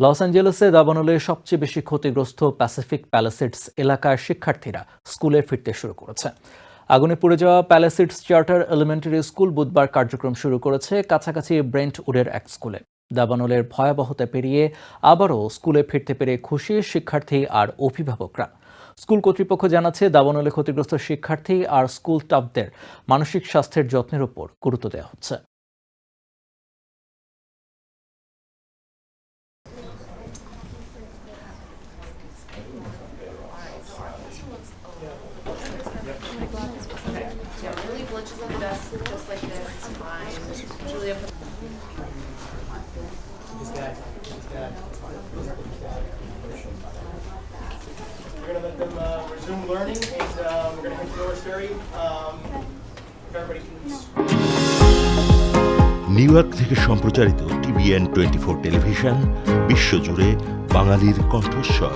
Loss অ্যাঞ্জেলেসে দাবানলে সবচেয়ে বেশি ক্ষতিগ্রস্ত প্যাসিফিক প্যালাসিডস এলাকার শিক্ষার্থীরা স্কুলে ফিরতে শুরু করেছে। আগুনে পুড়ে যাওয়া প্যালাসিডস চার্টার এলিমেন্টারি স্কুল বুধবার কার্যক্রম শুরু করেছে কাছাকাছি ব্রেন্ট উডের এক স্কুলে। দাবানলের ভয়াবহতা পেরিয়ে আবারও স্কুলে ফিরতে পেরে খুশি শিক্ষার্থী আর অভিভাবকরা। স্কুল কর্তৃপক্ষ জানাচ্ছে, দাবানলে ক্ষতিগ্রস্ত শিক্ষার্থী আর স্কুল স্টাফদের মানসিক স্বাস্থ্যের যত্নের উপর গুরুত্ব দেওয়া হচ্ছে। Blinches on the desk just like this. It's fine. Julia put We're gonna let them uh, resume learning, and um, we're gonna hit the door very. Um, if everybody can. New York থেকে সম্প্রচারিত TVN twenty four television বিশ্বজুড়ে বাঙালির কণ্ঠস্বর